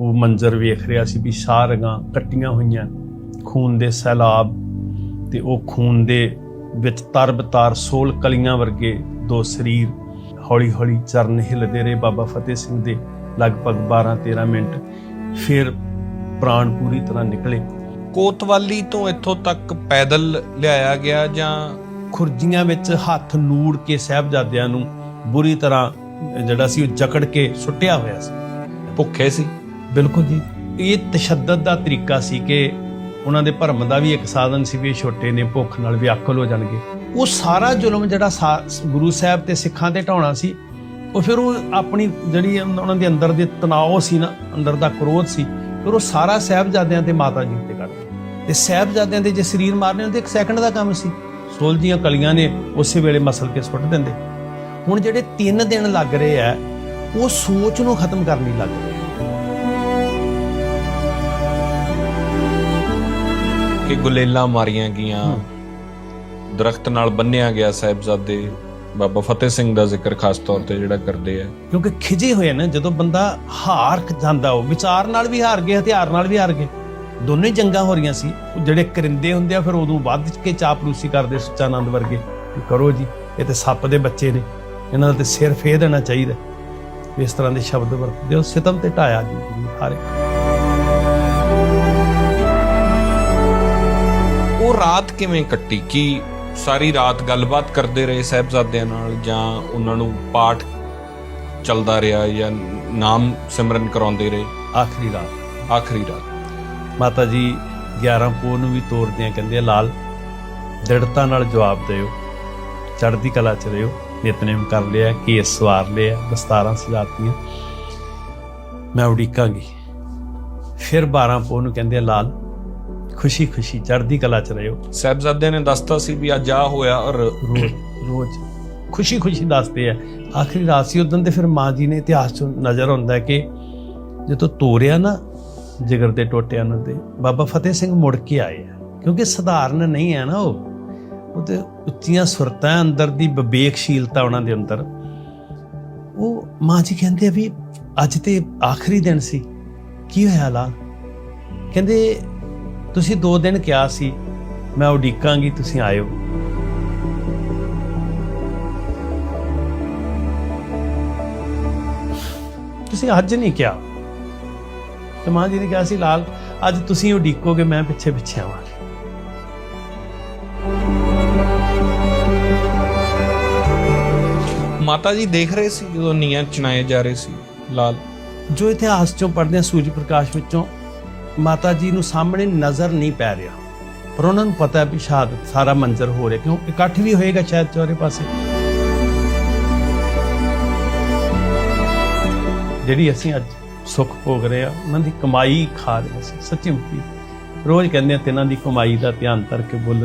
ਉਹ ਮੰਜ਼ਰ ਵੇਖ ਰਿਹਾ ਸੀ ਵੀ ਸਾਰੀਆਂ ਕੱਟੀਆਂ ਹੋਈਆਂ ਖੂਨ ਦੇ ਸੈਲਾਬ ਤੇ ਉਹ ਖੂਨ ਦੇ ਵਿੱਚ ਤਰਬਤਾਰ ਸੋਲ ਕਲੀਆਂ ਵਰਗੇ ਦੋ ਸਰੀਰ ਹੌਲੀ ਹੌਲੀ ਚਰਨ ਹਿਲਦੇ ਰਹੇ। ਬਾਬਾ ਫਤਿਹ ਸਿੰਘ ਦੇ ਲਗਭਗ 12 13 ਮਿੰਟ ਫਿਰ ਪ੍ਰਾਣ ਪੂਰੀ ਤਰ੍ਹਾਂ ਨਿਕਲੇ। ਕੋਤਵਾਲੀ ਤੋਂ ਇੱਥੋਂ ਤੱਕ ਪੈਦਲ ਲਿਆਇਆ ਗਿਆ ਜਾਂ ਖੁਰਜੀਆਂ ਵਿੱਚ ਹੱਥ ਨੂੜ ਕੇ ਸਹਿਬਜ਼ਾਦਿਆਂ ਨੂੰ ਬੁਰੀ ਤਰ੍ਹਾਂ ਜਿਹੜਾ ਸੀ ਉਹ ਜਕੜ ਕੇ ਸੁੱਟਿਆ ਹੋਇਆ ਸੀ? ਭੁੱਖੇ ਸੀ। ਬਿਲਕੁਲ ਜੀ। ਇਹ ਤਸ਼ੱਦਦ ਦਾ ਤਰੀਕਾ ਸੀ ਕਿ ਉਹਨਾਂ ਦੇ ਭਰਮ ਦਾ ਵੀ ਇੱਕ ਸਾਧਨ ਸੀ ਵੀ ਛੋਟੇ ਨੇ, ਭੁੱਖ ਨਾਲ ਵਿਆਕਲ ਹੋ ਜਾਣਗੇ। ਉਹ ਸਾਰਾ ਜ਼ੁਲਮ ਜਿਹੜਾ ਗੁਰੂ ਸਾਹਿਬ ਤੇ ਸਿੱਖਾਂ ਤੇ ਢਾਉਣਾ ਸੀ, ਉਹ ਫਿਰ ਉਹ ਆਪਣੀ ਜਿਹੜੀ ਉਹਨਾਂ ਦੇ ਅੰਦਰ ਦੇ ਤਣਾਅ ਸੀ ਨਾ, ਅੰਦਰ ਦਾ ਕ੍ਰੋਧ ਸੀ, ਫਿਰ ਉਹ ਸਾਰਾ ਸਾਹਿਬਜ਼ਾਦਿਆਂ ਤੇ ਮਾਤਾ ਜੀ ਤੇ ਕਰਦੇ ਤੇ ਸਾਹਿਬਜ਼ਾਦਿਆਂ ਦੇ ਜੇ ਸਰੀਰ ਮਾਰਨੇ ਹੁੰਦੇ, ਇੱਕ ਸੈਕਿੰਡ ਦਾ ਕੰਮ ਸੀ। ਸੋਲ ਦੀਆਂ ਕਲੀਆਂ ਨੇ, ਉਸੇ ਵੇਲੇ ਮਸਲ ਕੇ ਸੁੱਟ ਦਿੰਦੇ। ਹੁਣ ਜਿਹੜੇ 3 ਦਿਨ ਲੱਗ ਰਹੇ ਆ, ਉਹ ਸੋਚ ਨੂੰ ਖਤਮ ਕਰਨੀ ਲੱਗ ਰਹੇ ਕਿ ਗੁਲੇਲਾਂ ਮਾਰੀਆਂ ਗਈਆਂ। ਦਰਖਤ ਨਾਲ ਬੰਨਿਆ ਗਿਆ ਸਾਹਿਬਜ਼ਾਦੇ। ਬਾਬਾ ਫਤਿਹ ਸਿੰਘ ਦਾ ਜ਼ਿਕਰ ਖਾਸ ਤੌਰ ਤੇ ਜਿਹੜਾ ਕਰਦੇ ਆ। ਕਿਉਂਕਿ ਖਿਜੇ ਹੋਏ ਨੇ ਜਦੋਂ ਬੰਦਾ ਹਾਰ ਜਾਂਦਾ ਉਹ ਵਿਚਾਰ ਨਾਲ ਵੀ ਹਾਰ ਗਏ ਹਥਿਆਰ ਨਾਲ ਵੀ ਹਾਰ ਗਏ। ਦੋਨੇ ਜੰਗਾਂ ਹੋ ਰਹੀਆਂ ਸੀ। ਉਹ ਜਿਹੜੇ ਕਰਿੰਦੇ ਹੁੰਦੇ ਆ ਫਿਰ ਉਦੋਂ ਵੱਧ ਕੇ ਚਾਪਲੂਸੀ ਕਰਦੇ ਸੁੱਚਾਨੰਦ ਵਰਗੇ। ਕਰੋ ਜੀ ਇਹ ਤੇ ਸੱਪ ਦੇ ਬੱਚੇ ਨੇ। ਇਹਨਾਂ ਦਾ ਤੇ ਸਿਰ ਫੇਰ ਦੇਣਾ ਚਾਹੀਦਾ। ਇਸ ਤਰ੍ਹਾਂ ਦੇ ਸ਼ਬਦ ਵਰਤਦੇ ਉਹ ਸਿਤਮ ਤੇ ਢਾਇਆ ਜੀ ਹਾਰੇ। ਉਹ ਰਾਤ ਕਿਵੇਂ ਕੱਟੀ? ਕੀ ਸਾਰੀ ਰਾਤ ਗੱਲਬਾਤ ਕਰਦੇ ਰਹੇ ਸਾਹਿਬਜ਼ਾਦਿਆਂ ਨਾਲ ਜਾਂ ਉਹਨਾਂ ਨੂੰ ਪਾਠ ਚੱਲਦਾ ਰਿਹਾ ਜਾਂ ਨਾਮ ਸਿਮਰਨ ਕਰਾਉਂਦੇ ਰਹੇ? ਆਖਰੀ ਰਾਤ। ਆਖਰੀ ਰਾਤ। ਮਾਤਾ ਜੀ 11 ਪੋਹ ਨੂੰ ਵੀ ਤੋਰਦੇ ਆ ਕਹਿੰਦੇ ਆ ਲਾਲ ਦ੍ਰਿੜਤਾ ਨਾਲ ਜਵਾਬ ਦਿਓ। ਚੜ੍ਹਦੀ ਕਲਾ ਚ ਰਿਓ। ਨਿਤਨੇਮ ਕਰ ਲਿਆ ਕੇਸ ਸਵਾਰ ਲਿਆ ਦਸਤਾਰਾਂ ਸਜਾਤੀਆਂ। ਮੈਂ ਉਡੀਕਾਂਗੀ। ਫਿਰ 12 ਪੋਹ ਨੂੰ ਕਹਿੰਦੇ ਆ ਲਾਲ ਖੁਸ਼ੀ ਖੁਸ਼ੀ ਚੜ੍ਹਦੀ ਕਲਾ ਚ ਰਿਓ ਸਾਹਿਬਜ਼ਾਦਿਆਂ ਨੇ ਦੱਸਤਾ ਸੀ ਵੀ ਅੱਜ ਆ ਹੋਇਆ ਔਰ ਰੋਜ਼ ਰੋਜ਼ ਖੁਸ਼ੀ ਖੁਸ਼ੀ ਦੱਸਦੇ ਆ। ਆਖਰੀ ਰਾਤ ਸੀ ਉਦੋਂ ਤੇ ਫਿਰ ਮਾਂ ਜੀ ਨੇ ਇਤਿਹਾਸ ਚੋਂ ਨਜ਼ਰ ਹੈ ਕਿ ਜਦੋਂ ਤੋਰਿਆ ਨਾ ਜਿਗਰ ਦੇ ਟੋਟਿਆਂ ਨੂੰ ਤੇ ਬਾਬਾ ਫਤਿਹ ਸਿੰਘ ਮੁੜ ਕੇ ਆਏ ਆ। ਕਿਉਂਕਿ ਸਧਾਰਨ ਨਹੀਂ ਹੈ ਨਾ ਉਹ। ਉਹ ਤੇ ਉੱਚੀਆਂ ਸੁਰਤਾਂ ਅੰਦਰ ਦੀ ਵਿਵੇਕਸ਼ੀਲਤਾ ਉਹਨਾਂ ਦੇ ਅੰਦਰ। ਉਹ ਮਾਂ ਜੀ ਕਹਿੰਦੇ ਆ ਵੀ ਅੱਜ ਤੇ ਆਖਰੀ ਦਿਨ ਸੀ। ਕੀ ਹੋਇਆ ਲਾ ਕਹਿੰਦੇ ਤੁਸੀਂ ਦੋ ਦਿਨ ਕਿਹਾ ਸੀ ਮੈਂ ਉਡੀਕਾਂਗੀ ਤੁਸੀਂ ਆਇਓ। ਤੁਸੀਂ ਅੱਜ ਨਹੀਂ ਕਿਹਾ। ਤੇ ਮਾਂ ਜੀ ਨੇ ਕਿਹਾ ਸੀ ਲਾਲ ਅੱਜ ਤੁਸੀਂ ਉਡੀਕੋਗੇ ਮੈਂ ਪਿੱਛੇ ਪਿੱਛੇ ਆਵਾਂਗੀ। ਮਾਤਾ ਜੀ ਦੇਖ ਰਹੇ ਸੀ ਜਦੋਂ ਨੀਆਂ ਚਣਾਏ ਜਾ ਰਹੇ ਸੀ ਲਾਲ। ਜੋ ਇਤਿਹਾਸ ਚੋਂ ਪੜ੍ਹਦੇ ਹਾਂ ਸੂਰਜ ਪ੍ਰਕਾਸ਼ ਵਿੱਚੋਂ ਮਾਤਾ ਜੀ ਨੂੰ ਸਾਹਮਣੇ ਨਜ਼ਰ ਨਹੀਂ ਪੈ ਰਿਹਾ। ਪਰ ਉਹਨਾਂ ਨੂੰ ਪਤਾ ਹੈ ਵੀ ਸ਼ਹਾਦਤ ਸਾਰਾ ਮੰਜ਼ਰ ਹੋ ਰਿਹਾ, ਕਿਉਂ? ਇਕੱਠ ਵੀ ਹੋਏਗਾ ਸ਼ਾਇਦ ਚਾਰੇ ਪਾਸੇ। ਜਿਹੜੀ ਅਸੀਂ ਅੱਜ ਸੁੱਖ ਭੋਗ ਰਹੇ ਆ ਉਹਨਾਂ ਦੀ ਕਮਾਈ ਖਾ ਰਹੇ ਸੀ ਸੱਚੀ ਮੁੱਚੀ ਰੋਜ਼ ਕਹਿੰਦੇ ਆ ਤਿੰਨਾਂ ਦੀ ਕਮਾਈ ਦਾ ਧਿਆਨ ਕਰਕੇ ਬੋਲ।